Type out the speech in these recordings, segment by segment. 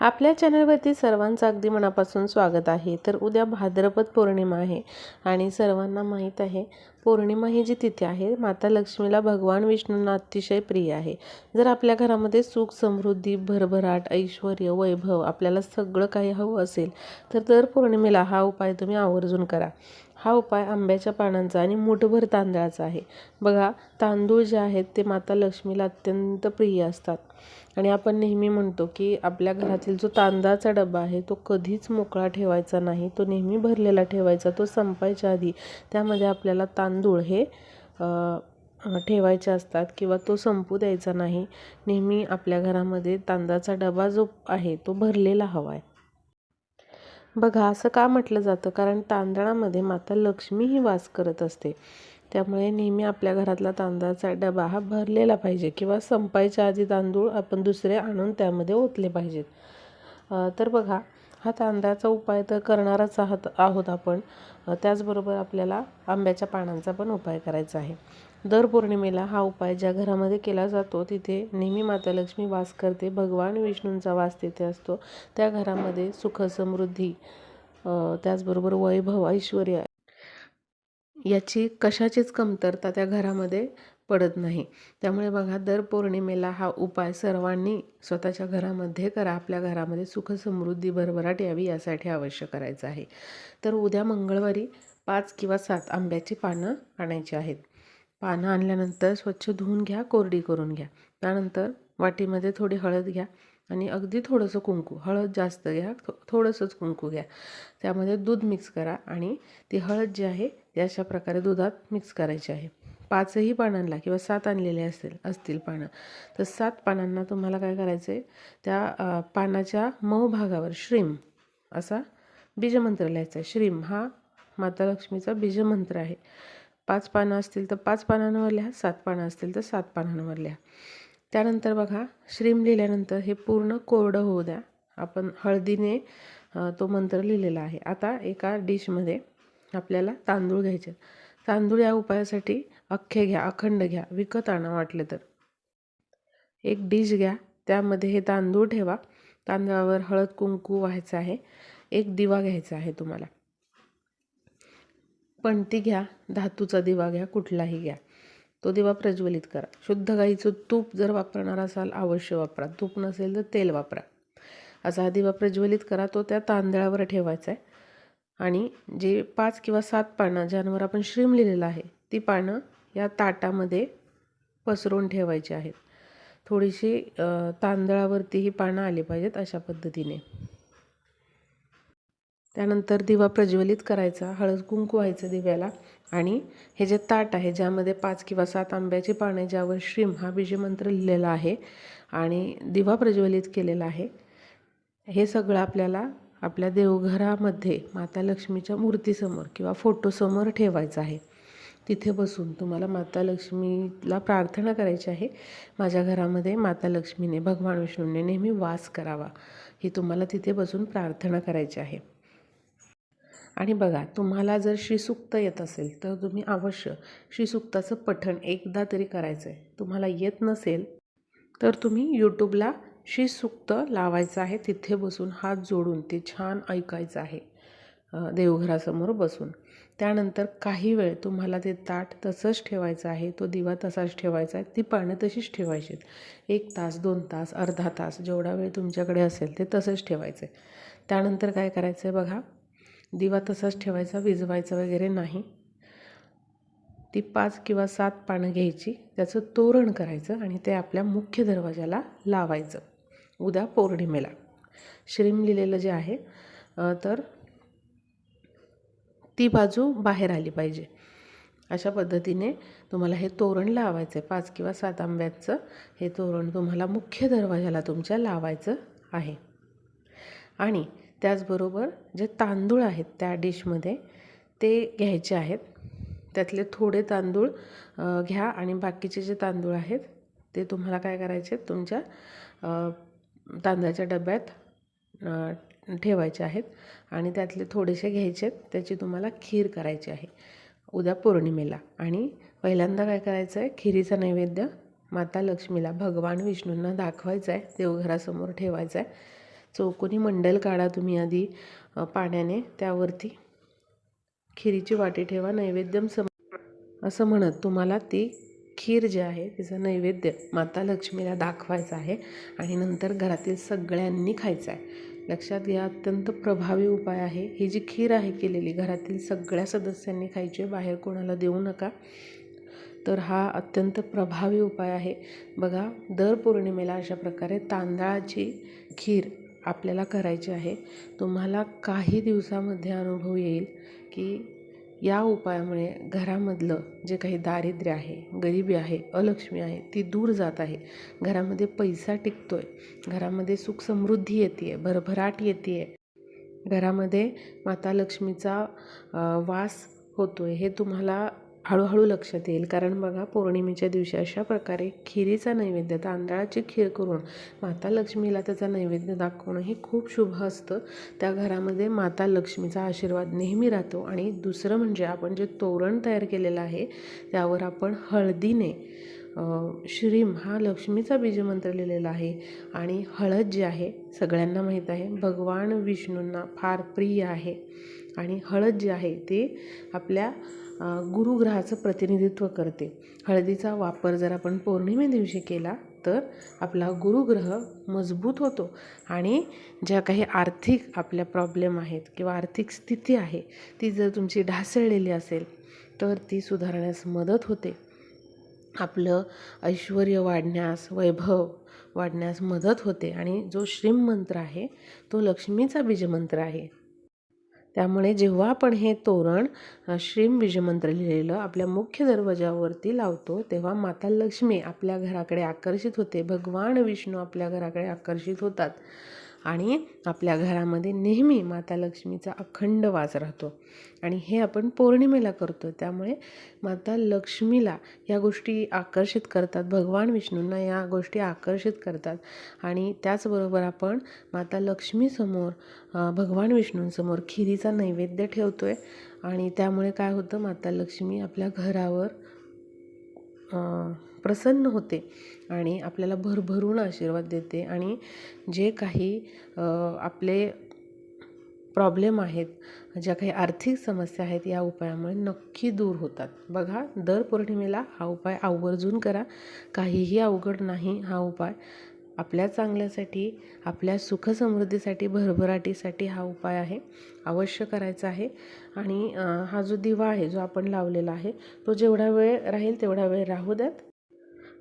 आपल्या चॅनलवरती सर्वांचं अगदी मनापासून स्वागत आहे. तर उद्या भाद्रपद पौर्णिमा आहे आणि सर्वांना माहीत आहे पौर्णिमा ही जी तिथे आहे माता लक्ष्मीला भगवान विष्णूंना अतिशय प्रिय आहे. जर आपल्या घरामध्ये सुख समृद्धी भरभराट ऐश्वर वैभव आपल्याला सगळं काही हवं असेल तर दर पौर्णिमेला हा उपाय तुम्ही आवर्जून करा. हा उपाय आंब्याच्या पानांचा आणि मुठभर तांदळाचा आहे. बघा तांदूळ जे आहेत ते माता लक्ष्मीला अत्यंत प्रिय असतात. आणि आपण नेहमी म्हणतो की आपल्या घरातील जो तांदळाचा डबा आहे तो कधीच मोकळा ठेवायचा नाही. तो नेहमी भरलेला ठेवायचा. तो संपायच्या आधी त्यामध्ये आपल्याला तांदूळ हे ठेवायचे असतात किंवा तो संपू द्यायचा नाही. नेहमी आपल्या घरामध्ये तांदळाचा डबा जो आहे तो भरलेला हवा आहे. बघा असं का म्हटलं जातं? कारण तांदळामध्ये माता लक्ष्मी ही वास करत असते. त्यामुळे नेहमी आपल्या घरातला तांदळाचा डबा हा भरलेला पाहिजे किंवा संपायच्या आधी तांदूळ आपण दुसरे आणून त्यामध्ये ओतले पाहिजेत. तर बघा हा तांदळाचा उपाय तर करणारच आहात आहोत आपण. त्याचबरोबर आपल्याला आंब्याच्या पानांचा पण उपाय करायचा आहे. दर पौर्णिमेला हा उपाय ज्या घरामध्ये केला जातो तिथे नेहमी माता लक्ष्मी वास करते भगवान विष्णूंचा वास तिथे असतो. त्या घरामध्ये सुख समृद्धी त्याचबरोबर वैभव ऐश्वर्य याची कशाचीच कमतरता त्या घरामध्ये पडत नाही. त्यामुळे बघा दर पौर्णिमेला हा उपाय सर्वांनी स्वतःच्या घरामध्ये करा. आपल्या घरामध्ये सुख समृद्धी भरभराट यावी यासाठी अवश्य करायचं आहे. तर उद्या मंगळवारी पाच किंवा सात आंब्याची पानं आणायची आहेत. पानं आणल्यानंतर स्वच्छ धुवून घ्या कोरडी करून घ्या. त्यानंतर वाटीमध्ये थोडी हळद घ्या आणि अगदी थोडंसं कुंकू. हळद जास्त घ्या थो थोडंसंच कुंकू घ्या. त्यामध्ये दूध मिक्स करा आणि ती हळद जी आहे ती अशा प्रकारे दुधात मिक्स करायची आहे. पाचही पानांना किंवा सात आणलेले असतील असतील पानं. तर सात पानांना तुम्हाला काय करायचं आहे त्या पानाच्या मऊ भागावर श्रीम असा बीजमंत्र लिहायचा. आहे श्रीम हा माता लक्ष्मीचा बीजमंत्र आहे. पाच पानं असतील तर पाच पानांवर लिहा सात पानं असतील तर सात पानांवर लिहा. त्यानंतर बघा श्रीम लिहिल्यानंतर हे पूर्ण कोरडं होऊ द्या. आपण हळदीने तो मंत्र लिहिलेला आहे. आता एका डिशमध्ये आपल्याला तांदूळ घ्यायचे तांदूळ या उपायासाठी अख्खे घ्या अखंड घ्या विकत आणा वाटले तर. एक डिश घ्या त्यामध्ये हे तांदूळ ठेवा. तांदळावर हळद कुंकू व्हायचं आहे. एक दिवा घ्यायचा आहे तुम्हाला. पणती घ्या धातूचा दिवा घ्या कुठलाही घ्या. तो दिवा प्रज्वलित करा. शुद्ध गाईचं तूप जर वापरणार असाल अवश्य वापरा. तूप नसेल तर तेल वापरा. असा हा दिवा प्रज्वलित करा. तो त्या तांदळावर ठेवायचा आहे. आणि जे पाच किंवा सात पानं ज्यांवर आपण श्रीम लिहिलेलं आहे ती पानं या ताटामध्ये पसरून ठेवायचे आहेत. थोडीशी तांदळावरती ही पानं आली पाहिजेत अशा पद्धतीने. त्यानंतर दिवा प्रज्वलित करायचा हळद कुंकू व्हायचं दिव्याला आणि हे जे ताट आहे ज्यामध्ये पाच किंवा सात आंब्याची पाने ज्यावर श्रीम हा बीजमंत्र लिहिलेला आहे आणि दिवा प्रज्वलित केलेला आहे हे सगळं आपल्याला आपल्या देवघरामध्ये माता लक्ष्मीच्या मूर्तीसमोर किंवा फोटोसमोर ठेवायचं आहे. तिथे बसून तुम्हाला माता लक्ष्मीला प्रार्थना करायची आहे. माझ्या घरामध्ये माता लक्ष्मीने भगवान विष्णूने नेहमी वास करावा. ही तुम्हाला तिथे बसून प्रार्थना करायची आहे. आणि बघा तुम्हाला जर श्रीसुक्त येत असेल तर तुम्ही अवश्य श्रीसुक्ताचं पठण एकदा तरी करायचं आहे तुम्हाला येत नसेल तर तुम्ही यूट्यूबला श्रीसुक्त लावायचं आहे. तिथे बसून हात जोडून ते छान ऐकायचं आहे. देवघरासमोर बसून. त्यानंतर काही वेळ तुम्हाला ते ताट तसंच ठेवायचं आहे तो दिवा तसाच ठेवायचा आहे ती पानं तशीच ठेवायची एक तास दोन तास अर्धा तास जेवढा वेळ तुमच्याकडे असेल ते तसंच ठेवायचं आहे. त्यानंतर काय करायचं आहे बघा दिवा तसाच ठेवायचा विजवायचा वगैरे नाही. ती पाच किंवा सात पानं घ्यायची त्याचं तोरण करायचं आणि ते आपल्या मुख्य दरवाजाला लावायचं. उद्या पौर्णिमेला. श्रीम लिहिलेलं जे आहे तर ती बाजू बाहेर आली पाहिजे. अशा पद्धतीने तुम्हाला हे तोरण लावायचं आहे पाच किंवा सात आंब्याचं हे तोरण तुम्हाला मुख्य दरवाजाला तुमच्या लावायचं आहे. आणि त्याचबरोबर जे तांदूळ आहेत त्या डिशमध्ये ते घ्यायचे आहेत. त्यातले थोडे तांदूळ घ्या आणि बाकीचे जे तांदूळ आहेत ते तुम्हाला काय करायचे तुमच्या तांदळाच्या डब्यात ठेवायचे आहेत आणि त्यातले थोडेसे घ्यायचे आहेत. त्याची तुम्हाला खीर करायची आहे. उद्या पौर्णिमेला. आणि पहिल्यांदा काय करायचं आहे खिरीचा नैवेद्य माता लक्ष्मीला भगवान विष्णूंना दाखवायचा आहे देवघरासमोर ठेवायचा आहे चौकोनी मंडल काढा तुम्ही आधी पाण्याने. त्यावरती खिरीची वाटी ठेवा. नैवेद्यम सम असं म्हणत तुम्हाला ती खीर जी आहे तिचं नैवेद्य माता लक्ष्मीला दाखवायचं आहे. आणि नंतर घरातील सगळ्यांनी खायचं आहे लक्षात घ्या अत्यंत प्रभावी उपाय आहे. ही जी खीर आहे केलेली घरातील सगळ्या सदस्यांनी खायची आहे बाहेर कोणाला देऊ नका. तर हा अत्यंत प्रभावी उपाय आहे. बघा दर पौर्णिमेला अशा प्रकारे तांदळाची खीर आपल्याला करायची आहे. तुम्हाला काही दिवसामध्ये अनुभव येईल की या उपायामुळे घरामधलं जे काही दारिद्र्य आहे गरिबी आहे अलक्ष्मी आहे ती दूर जात आहे. घरामध्ये पैसा टिकतोय. घरामध्ये सुख समृद्धी येते भरभराट येते आहे घरामध्ये माता लक्ष्मीचा वास वास होतोय हे तुम्हाला हळूहळू लक्षात येईल. कारण बघा पौर्णिमेच्या दिवशी अशा प्रकारे खिरीचा नैवेद्य तांदळाची खीर करून माता लक्ष्मीला त्याचा नैवेद्य दाखवणं हे खूप शुभ असतं. त्या घरामध्ये माता लक्ष्मीचा आशीर्वाद नेहमी राहतो. आणि दुसरं म्हणजे आपण जे तोरण तयार केलेलं आहे त्यावर आपण हळदीने श्रीम हा लक्ष्मीचा बीजमंत्र लिहिलेला आहे. आणि हळद जी आहे सगळ्यांना माहीत आहे भगवान विष्णूंना फार प्रिय आहे. आणि हळद जी आहे ते आपल्या गुरुग्रहाचं प्रतिनिधित्व करते. हळदीचा वापर जर आपण पौर्णिमे दिवशी केला तर आपला गुरुग्रह मजबूत होतो आणि ज्या काही आर्थिक आपल्या प्रॉब्लेम आहेत किंवा आर्थिक स्थिती आहे ती जर तुमची ढासळलेली असेल तर ती सुधारण्यास मदत होते. आपलं ऐश्वर वाढण्यास वैभव वाढण्यास मदत होते आणि जो श्रीम मंत्र आहे तो लक्ष्मीचा बीजमंत्र आहे. त्यामुळे जेव्हा आपण हे तोरण श्रीम बीजमंत्र लिहिलेलं आपल्या मुख्य दरवाजावरती लावतो तेव्हा माता लक्ष्मी आपल्या घराकडे आकर्षित होते. भगवान विष्णू आपल्या घराकडे आकर्षित होतात. आणि आपल्या घरामध्ये नेहमी माता लक्ष्मीचा अखंड वास राहतो. आणि हे आपण पौर्णिमेला करतो त्यामुळे माता लक्ष्मीला या गोष्टी आकर्षित करतात. भगवान विष्णूंना या गोष्टी आकर्षित करतात. आणि त्याचबरोबर आपण माता लक्ष्मीसमोर भगवान विष्णूंसमोर खिरीचा नैवेद्य ठेवतो आहे आणि त्यामुळे काय होतं? माता लक्ष्मी आपल्या घरावर प्रसन्न होते आणि आपल्याला भरभरून आशीर्वाद देते आणि जे काही आपले प्रॉब्लेम आहेत ज्या काही आर्थिक समस्या आहेत या उपायामुळे नक्की दूर होतात. बघा दर पौर्णिमेला हा उपाय आवर्जून करा. काहीही अवघड नाही हा उपाय. आपल्या चांगल्यासाठी आपल्या सुखसमृद्धीसाठी भरभराटीसाठी हा उपाय आहे अवश्य करायचा आहे. आणि हा जो दिवा आहे जो आपण लावलेला आहे तो जेवढा वेळ राहील तेवढा वेळ राहू द्यात.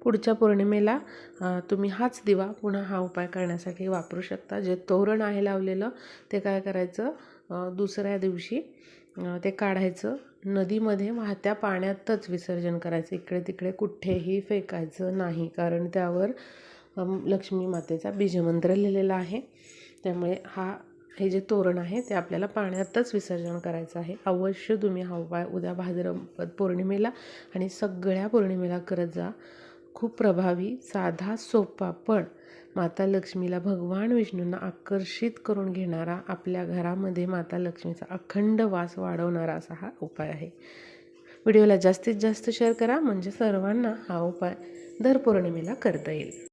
पुढच्या पौर्णिमेला तुम्ही हाच दिवा पुन्हा हा उपाय करण्यासाठी वापरू शकता. जे तोरण आहे लावलेलं ते काय करायचं? दुसऱ्या दिवशी ते काढायचं. नदीमध्ये वाहत्या पाण्यातच विसर्जन करायचं. इकडे तिकडे कुठेही फेकायचं नाही. कारण त्यावर लक्ष्मी मातेचा बीजमंत्र लिहिलेला आहे. त्यामुळे हा हे जे तोरण आहे ते आपल्याला पाण्यातच विसर्जन करायचं आहे. अवश्य तुम्ही हा उपाय उद्या भाद्रपद पौर्णिमेला आणि सगळ्या पौर्णिमेला करत जा. खूप प्रभावी साधा सोपा पण माता लक्ष्मीला भगवान विष्णूंना आकर्षित करून घेणारा आपल्या घरामध्ये माता लक्ष्मीचा अखंड वास वाढवणारा असा हा उपाय आहे. व्हिडिओला जास्तीत जास्त शेअर करा. म्हणजे सर्वांना हा उपाय दर पौर्णिमेला करता येईल.